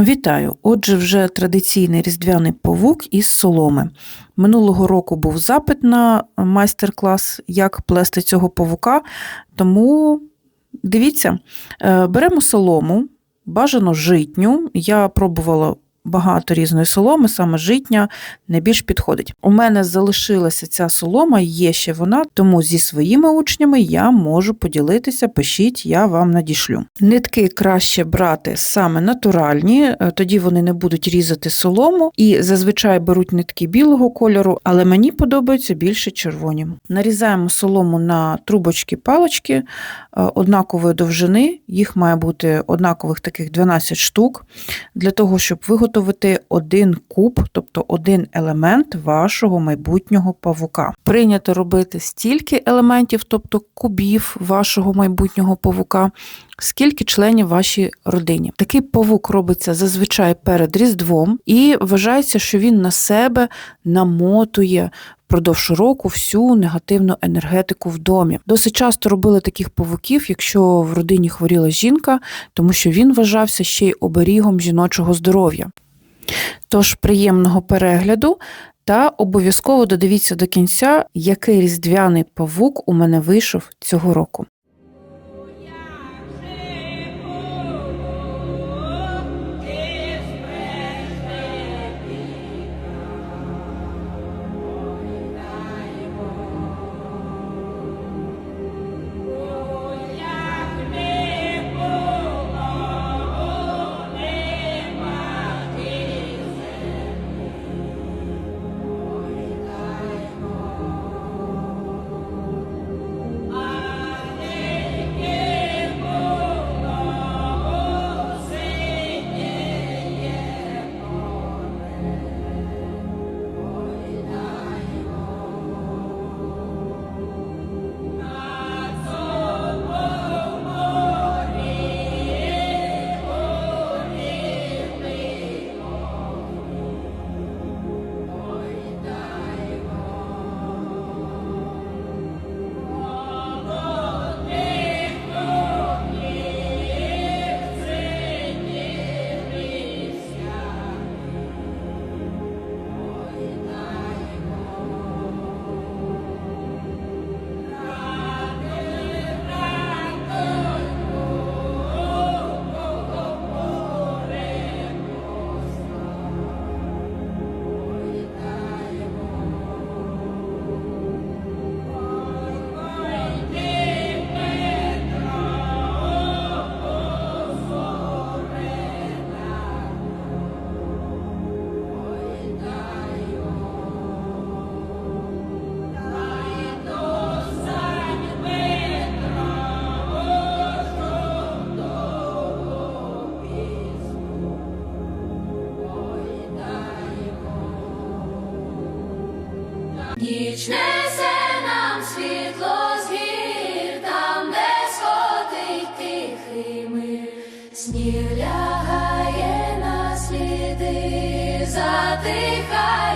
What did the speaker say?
Вітаю! Отже, вже традиційний різдвяний павук із соломи. Минулого року був запит на майстер-клас, як плести цього павука, тому дивіться, е, беремо солому, бажано житню. Я пробувала багато різної соломи, саме житня найбільш підходить. У мене залишилася ця солома, є ще вона, тому зі своїми учнями я можу поділитися. Пишіть, я вам надішлю. Нитки краще брати саме натуральні, е, тоді вони не будуть різати солому, і зазвичай беруть нитки білого кольору, але мені подобаються більше червоні. Нарізаємо солому на трубочки палочки е, однакової довжини, їх має бути однакових таких 12 штук, для того, щоб виготовити один куб, тобто один елемент вашого майбутнього павука. Прийнято робити стільки елементів, тобто кубів вашого майбутнього павука, скільки членів вашій родині. Такий павук робиться зазвичай перед Різдвом, і вважається, що він на себе намотує впродовж року всю негативну енергетику в домі. Досить часто робили таких павуків, якщо в родині хворіла жінка, тому що він вважався ще й оберігом жіночого здоров'я. Тож приємного перегляду та обов'язково додивіться до кінця, який різдвяний павук у мене вийшов цього року. Ніч несе нам світло з гір, там, де сходить тихий мир, сніг лягає на сліди, затихає.